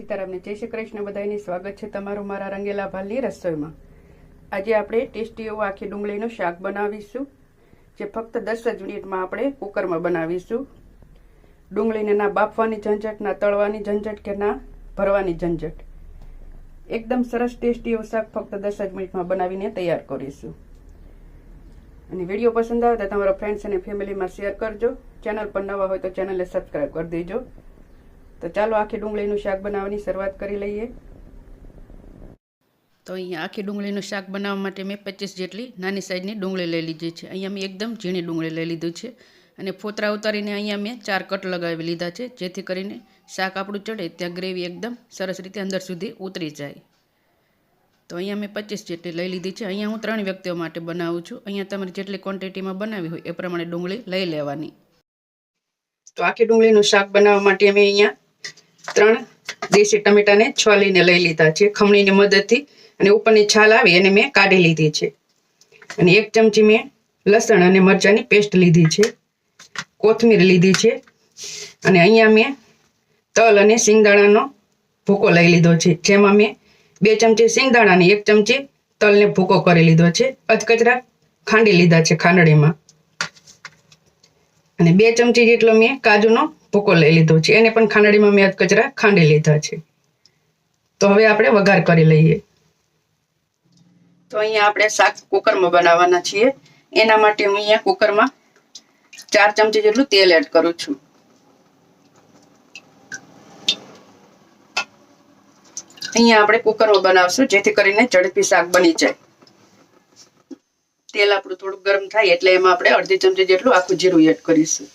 સીતારામને જય શ્રી કૃષ્ણ બધાની સ્વાગત છે તમારું મારા રંગેલા ભાલની રસોઈમાં. આજે આપણે ટેસ્ટી એવું આખી ડુંગળીનું શાક બનાવીશું. જે ફક્ત દસ જ મિનિટમાં આપણે કુકરમાં બનાવીશું. ડુંગળીને ના બાફવાની ઝંઝટ, ના તળવાની ઝંઝટ કે ના ભરવાની ઝંઝટ. એકદમ સરસ ટેસ્ટી એવું શાક ફક્ત દસ જ મિનિટમાં બનાવીને તૈયાર કરીશું. અને વીડિયો પસંદ આવે તો તમારા ફ્રેન્ડ્સ અને ફેમિલીમાં શેર કરજો. ચેનલ પર નવા હોય તો ચેનલને સબસ્ક્રાઈબ કરી દેજો. તો ચાલો આખી ડુંગળીનું શાક બનાવવાની શરૂઆત કરી લઈએ. તો અહીંયા આખી ડુંગળીનું શાક બનાવવા માટે મેં પચીસ જેટલી નાની સાઈઝની ડુંગળી લઈ લીધી છે. અહીંયા મેં એકદમ ઝીણી ડુંગળી લઈ લીધું છે અને ફોતરા ઉતારીને અહીંયા મેં ચાર કટ લગાવી લીધા છે જેથી કરીને શાક આપણું ચડે ત્યાં ગ્રેવી એકદમ સરસ રીતે અંદર સુધી ઉતરી જાય. તો અહીંયા મેં પચીસ જેટલી લઈ લીધી છે. અહીંયા હું ત્રણ વ્યક્તિઓ માટે બનાવું છું. અહીંયા તમારે જેટલી ક્વોન્ટિટીમાં બનાવી હોય એ પ્રમાણે ડુંગળી લઈ લેવાની. તો આખી ડુંગળીનું શાક બનાવવા માટે અમે અહીંયા ત્રણ દેશી ટમેટાને છોલીને લઈ લીધા છે. ખમણીની મદદથી અને ઉપરની છાલ આવી એને મેં કાઢી લીધી છે. અને એક ચમચી મેં લસણ અને મરચાંની પેસ્ટ લીધી છે. કોથમીર લીધી છે. અને અહીંયા મેં તલ અને સિંગદાણાનો ભૂકો લઈ લીધો છે. જેમાં મેં બે ચમચી સિંગદાણા અને એક ચમચી તલને ભૂકો કરી લીધો છે. અધકચરા ખાંડી લીધા છે ખાંડણીમાં. અને બે ચમચી જેટલો મેં કાજુનો ભૂકો લઈ લીધો છે. એને પણ ખાંડણીમાં મેં કચરા ખાંડી લીધા છે. તો હવે આપણે વઘાર કરી લઈએ. તો અહીંયા આપણે શાક કુકરમાં બનાવવાના છીએ. એના માટે હું અહીંયા કુકરમાં ચાર ચમચી જેટલું તેલ એડ કરું છું. અહીંયા આપણે કુકરમાં બનાવશું, જેથી કરીને ઝડપી શાક બની જાય. તેલ આપણું થોડું ગરમ થાય એટલે એમાં આપણે અડધી ચમચી જેટલું આખું જીરું એડ કરીશું.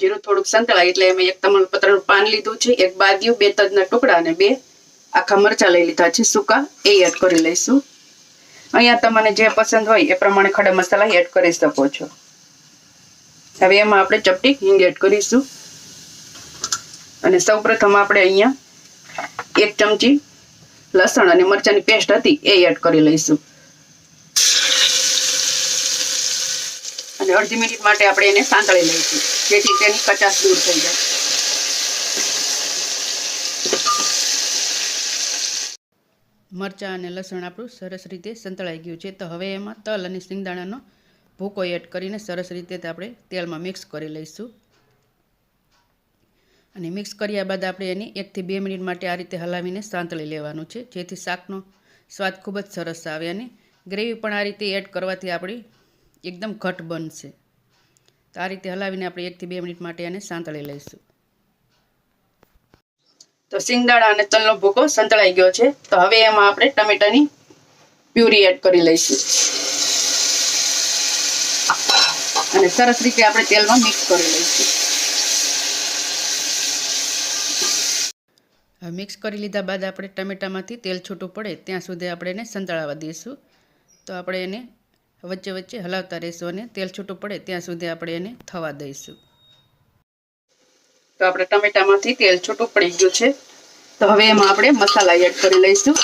જીરું થોડુંક સંતળાય એટલે અમે એક તમાલપત્રનું પાન લીધું છે, એક બાદિયું, બે તજના ટુકડા અને બે આખા મરચા લઈ લીધા છે, સૂકા. એ એડ કરી લઈશું. અહીંયા તમને જે પસંદ હોય એ પ્રમાણે ખડા મસાલા એડ કરી શકો છો. હવે એમાં આપણે ચપટી હિંગ એડ કરીશું. અને સૌપ્રથમ આપણે અહીંયા એક ચમચી લસણ અને મરચાની પેસ્ટ હતી એ એડ કરી લઈશું. અને અડધી મિનિટ માટે આપણે એને સાંતળી લઈશું. જેથી તેની કચાશ દૂર થઈ જાય. મરચાં અને લસણ આપણું સરસ રીતે સંતળાઈ ગયું છે. તો હવે એમાં તલ અને સિંગદાણાનો ભૂકો એડ કરીને સરસ રીતે આપણે તેલમાં મિક્સ કરી લઈશું. અને મિક્સ કર્યા બાદ આપણે એની એકથી બે મિનિટ માટે આ રીતે હલાવીને સાંતળી લેવાનું છે. જેથી શાકનો સ્વાદ ખૂબ જ સરસ આવે અને ગ્રેવી પણ આ રીતે એડ કરવાથી આપણી એકદમ ઘટ બનશે. તો આ રીતે હલાવીને આપણે એકથી બે મિનિટ માટે એને સાંતળી લઈશું. તો સિંગદાણા અને તલનો ભૂકો સંતળાઈ ગયો છે. તો હવે એમાં આપણે ટમેટાની પ્યુરી એડ કરી લઈશું. અને સરસ રીતે આપણે તેલમાં મિક્સ કરી લઈશું. મિક્સ કરી લીધા બાદ આપણે ટમેટામાંથી તેલ છૂટું પડે ત્યાં સુધી આપણે એને સંતળાવા દઈશું. તો આપણે એને વચ્ચે વચ્ચે હલાવતા રહીશું અને તેલ છૂટું પડે ત્યાં સુધી આપણે એને થવા દઈશું. તો આપણે ટમેટામાંથી તેલ છૂટું પડી ગયું છે. તો હવે એમાં આપણે મસાલા એડ કરી લઈશું.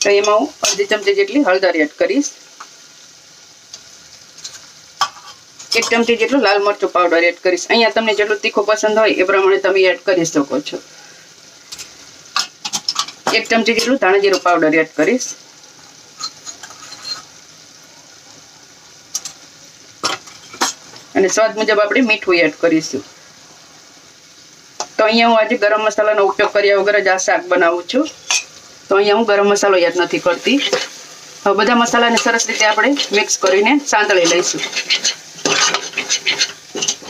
તો એમાં હું અડધી ચમચી જેટલી હળદર એડ કરીશ. એક ચમચી જેટલું લાલ મરચું પાવડર એડ કરીશ. અહીંયા તમને જેટલું તીખું પસંદ હોય એ પ્રમાણે તમે એડ કરી શકો છો. એક ચમચી જેટલું ધાણા પાવડર એડ કરીશ. અને સ્વાદ મુજબ આપણે મીઠું એડ કરીશું. તો અહીંયા હું આજે ગરમ મસાલાનો ઉપયોગ કર્યા વગર જ આ શાક બનાવું છું. તો અહીંયા હું ગરમ મસાલો એડ નથી કરતી. હવે બધા મસાલાને સરસ રીતે આપણે મિક્સ કરીને સાંતળી લઈશું.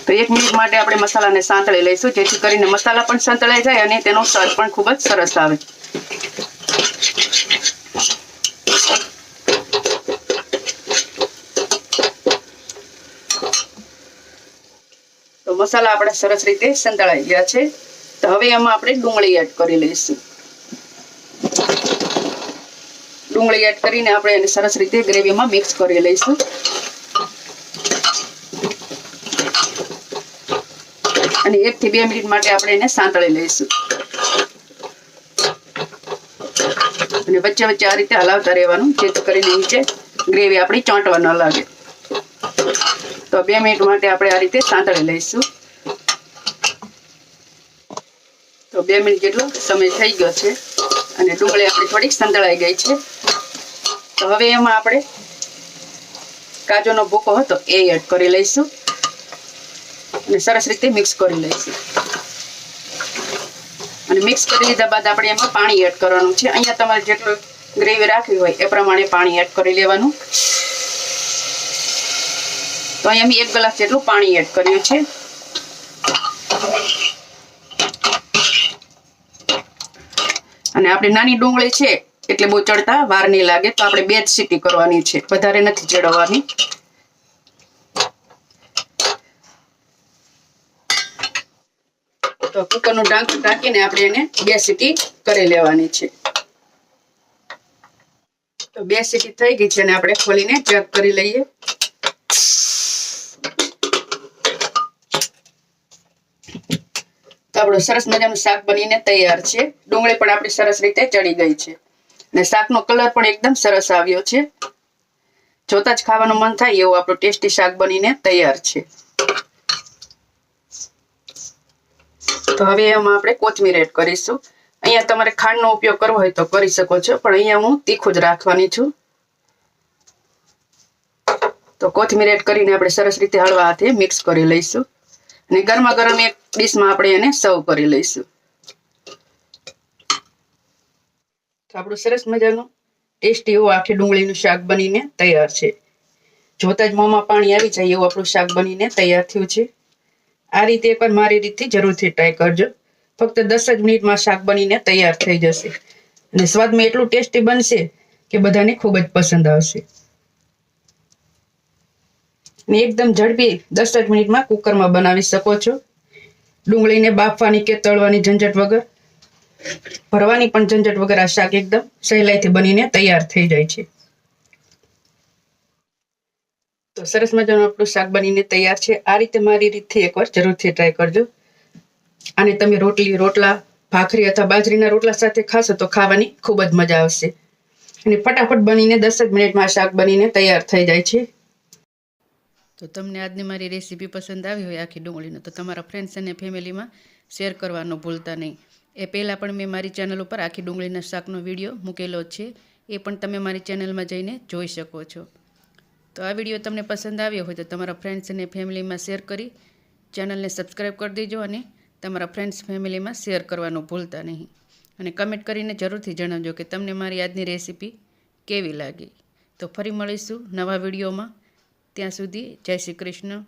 તો એક મિનિટ માટે આપણે મસાલાને સાંતળી લઈશું, જેથી કરીને મસાલા પણ સાંતળાઈ જાય અને તેનો સ્વાદ પણ ખૂબ જ સરસ આવે. મસાલા આપણે સરસ રીતે સંતળાઈ ગયા છે. તો હવે એમાં આપણે ડુંગળી એડ કરી લઈશું. ડુંગળી એડ કરીને આપણે એને સરસ રીતે ગ્રેવીમાં મિક્સ કરી લઈશું. અને એક થી બે મિનિટ માટે આપણે એને સાંતળી લઈશું. અને વચ્ચે વચ્ચે આ રીતે હલાવતા રહેવાનું, જેથી કરીને નીચે ગ્રેવી આપણી ચોંટવા ન લાગે. તો બે મિનિટ માટે આપણે આ રીતે સાંતળી લઈશું. બે મિનિટ જેટલો સમય થઈ ગયો છે અને ડુંગળી આપણી થોડીક સંતળાઈ ગઈ છે. તો હવે એમાં આપણે કાજુનો ભૂકો હતો એ એડ કરી લઈશું અને સરસ રીતે મિક્સ કરી લઈશું. અને મિક્સ કરી લીધા બાદ આપણે એમાં પાણી એડ કરવાનું છે. અહીંયા તમારે જેટલું ગ્રેવી રાખવી હોય એ પ્રમાણે પાણી એડ કરી લેવાનું. તો અહીંયા મેં એક ગ્લાસ જેટલું પાણી એડ કર્યું છે. અને આપણે નાની ડુંગળી છે, એટલે બહુ ચડતા વાર નહીં લાગે, તો આપણે બે જ સીટી કરવાની છે. વધારે નથી ચડવાની. તો કુકરનું ઢાંકું ઢાંકીને આપણે એને બે સીટી કરી લેવાની છે. તો બે સીટી થઈ ગઈ છે અને આપણે ખોલીને ચેક કરી લઈએ. આપણું સરસ મજાનું શાક બનીને તૈયાર છે. ડુંગળી પણ આપણી સરસ રીતે ચડી ગઈ છે. અને શાકનો કલર પણ એકદમ સરસ આવ્યો છે. જોતા જ ખાવાનું મન થાય એવું આપણું ટેસ્ટી શાક બનીને તૈયાર છે. તો હવે એમાં આપણે કોથમીર એડ કરીશું. અહીંયા તમારે ખાંડનો ઉપયોગ કરવો હોય તો કરી શકો છો, પણ અહીંયા હું તીખું જ રાખવાની છું. તો કોથમીર એડ કરીને આપણે સરસ રીતે હળવા હાથે મિક્સ કરી લઈશું. અને ગરમા ગરમ એક ડીશમાં આપણે એને સર્વ કરી લઈશું. આપણું સરસ મજાનું ટેસ્ટી એવું આખી ડુંગળીનું શાક બનીને તૈયાર છે. જોતા જ મોંમાં પાણી આવી જાય એવું આપણું શાક બનીને તૈયાર થયું છે. આ રીતે એકવાર મારી રીતથી જરૂરથી ટ્રાય કરજો. ફક્ત દસ જ મિનિટમાં શાક બનીને તૈયાર થઈ જશે. અને સ્વાદમાં એટલું ટેસ્ટી બનશે કે બધાને ખૂબ જ પસંદ આવશે. અને એકદમ ઝડપી દસ જ મિનિટમાં કુકરમાં બનાવી શકો છો. ડુંગળીને બાફવાની કે તળવાની ઝંઝટ વગર. ભરવાની પણ ઝંઝટ વગર આ શાક એકદમ સહેલાઈથી બનીને તૈયાર થઈ જાય છે. તો સરસ મજાનું આપણું શાક બનીને તૈયાર છે. આ રીતે મારી રીતથી એકવાર જરૂરથી ટ્રાય કરજો. અને તમે રોટલી, રોટલા, ભાખરી અથવા બાજરીના રોટલા સાથે ખાશો તો ખાવાની ખૂબ જ મજા આવશે. અને ફટાફટ બનીને દસ જ મિનિટમાં શાક બનીને તૈયાર થઈ જાય છે. તો તમને આજની મારી રેસીપી પસંદ આવી હોય આખી ડુંગળીનો, તો તમારા ફ્રેન્ડ્સ અને ફેમિલીમાં શેર કરવાનો ભૂલતા નહીં. એ પહેલાં પણ મેં મારી ચેનલ ઉપર આખી ડુંગળીના શાકનો વીડિયો મૂકેલો છે. એ પણ તમે મારી ચેનલમાં જઈને જોઈ શકો છો. તો આ વીડિયો તમને પસંદ આવ્યો હોય તો તમારા ફ્રેન્ડ્સ અને ફેમિલીમાં શેર કરી ચેનલને સબસ્ક્રાઈબ કરી દેજો અને તમારા ફ્રેન્ડ્સ ફેમિલીમાં શેર કરવાનું ભૂલતા નહીં. અને કમેન્ટ કરીને જરૂરથી જણાવજો કે તમને મારી આજની રેસીપી કેવી લાગી. તો ફરી મળીશું નવા વિડીયોમાં ત્યાં સુધી જય શ્રી કૃષ્ણ.